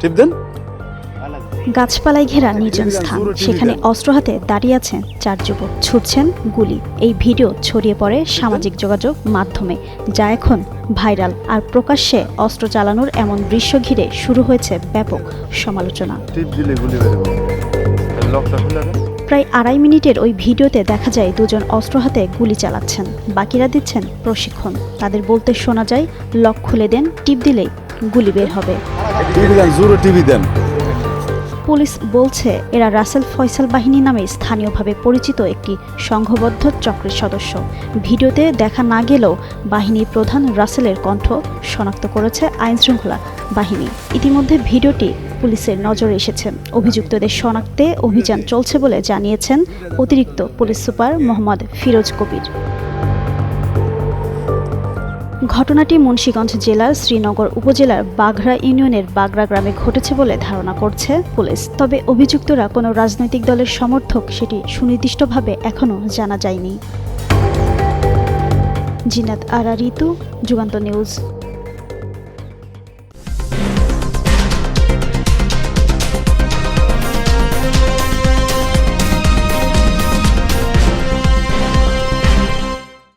টিপ দেন। গাছপালায় ঘেরা নির্জন স্থান। সেখানে অস্ত্র হাতে দাঁড়িয়ে আছেন চার যুবক। ছুটছেন গুলি। এই ভিডিও ছড়িয়ে পড়ে সামাজিক যোগাযোগ মাধ্যমে যা এখন ভাইরাল। আর প্রকাশ্যে অস্ত্র চালানোর এমন দৃশ্য ঘিরে শুরু হয়েছে ব্যাপক সমালোচনা। টিপ দিলে গুলি বেরোবে লকটা খুলে দেন। প্রায় আড়াই মিনিটের ওই ভিডিওতে দেখা যায় দুজন অস্ত্র হাতে গুলি চালাচ্ছেন। বাকিরা দিচ্ছেন প্রশিক্ষণ। তাদের বলতে শোনা যায় লক খুলে দেন টিপ দিলেই গুলি বের হবে। পুলিশ বলছে এরা রাসেল ফয়সাল বাহিনী নামে স্থানীয়ভাবে পরিচিত একটি সংঘবদ্ধ চক্রের সদস্য। ভিডিওতে দেখা না গেলেও বাহিনীর প্রধান রাসেলের কণ্ঠ শনাক্ত করেছে আইনশৃঙ্খলা বাহিনী। ইতিমধ্যে ভিডিওটি পুলিশের নজরে এসেছে। অভিযুক্তদের শনাক্তে অভিযান চলছে বলে জানিয়েছেন অতিরিক্ত পুলিশ সুপার মোহাম্মদ ফিরোজ কবির। ঘটনাটি মুন্সীগঞ্জ জেলার শ্রীনগর উপজেলার বাঘরা ইউনিয়নের বাগরা গ্রামে ঘটেছে বলে ধারণা করছে পুলিশ। তবে অভিযুক্তরা কোনো রাজনৈতিক দলের সমর্থক সেটি সুনির্দিষ্টভাবে এখনও জানা যায়নি। জিনাত আরা ঋতু যুগান্ত নিউজ।